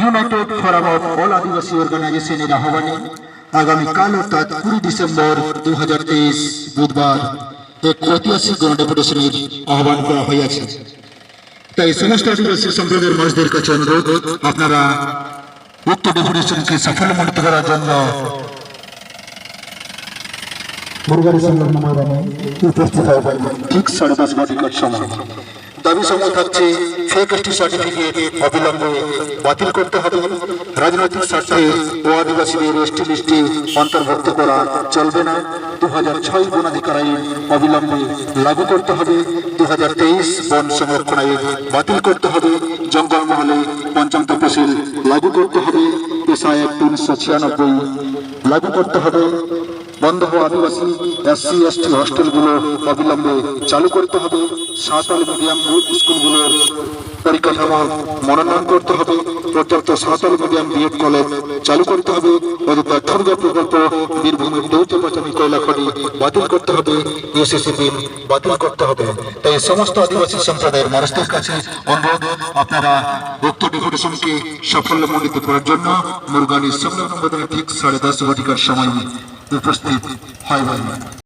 United Forum of All Adivasi অর্গানাইজেশনের আহ্বানে আগামীকাল অর্থাৎ কুড়ি ডিসেম্বর দু বুধবার এক ঐতিহাসিক গণডেপুটেশনের আহ্বান করা হয়েছে তাই সমস্ত আদিবাসী সম্প্রদায়ের মানুষদের কাছে অনুরোধ আপনারা উক্ত ডেপুটেশনকে সাফল্যমণ্ডিত করার জন্য ঠিক সাড়ে দশ ঘটিকার সময়। দাবি সমূহ থাকছে এসটি সার্টিফিকেট অবিলম্বে বাতিল করতে হবে। রাজনৈতিক স্বার্থে ও আদিবাসীদের এসটি লিস্টে অন্তর্ভুক্ত করা চলবে না। দু হাজার ছয় বনাধিকার আইন অবিলম্বে লাগু করতে হবে। দু হাজার তেইশ বন সংরক্ষণ আইন বাতিল করতে হবে। জঙ্গলমহলে পঞ্চম তপশিল লাগু করতে হবে। পেশা অ্যাক্ট উনিশশো ছিয়ানব্বই লাগু করতে হবে। বন্ধ হওয়া আদিবাসী এসসি, এসটি হস্টেলগুলো অবিলম্বে চালু করতে হবে। সাঁওতালি মিডিয়াম স্কুলগুলোর পরিকাঠামো মনোনয়ন করতে হবে। পর্যাপ্ত সাঁওতালি মিডিয়াম বিএড কলেজ চালু করতে হবে। অযোধ্যা ঠুরগা প্রকল্প বীরভূমের দৌত্য পাচামি কয়লা খনি বাতিল করতে হবে। এসএসসি বিল বাতিল করতে হবে। তাই সমস্ত আদিবাসী সম্প্রদায়ের মানুষদের কাছে অনুরোধ, আপনারা উক্ত ডেপুটেশনকে সাফল্যমণ্ডিত করার জন্য মুরগানির সংলগ্ন ঠিক সাড়ে দশ ঘটিকার সময় the first aid highwayman.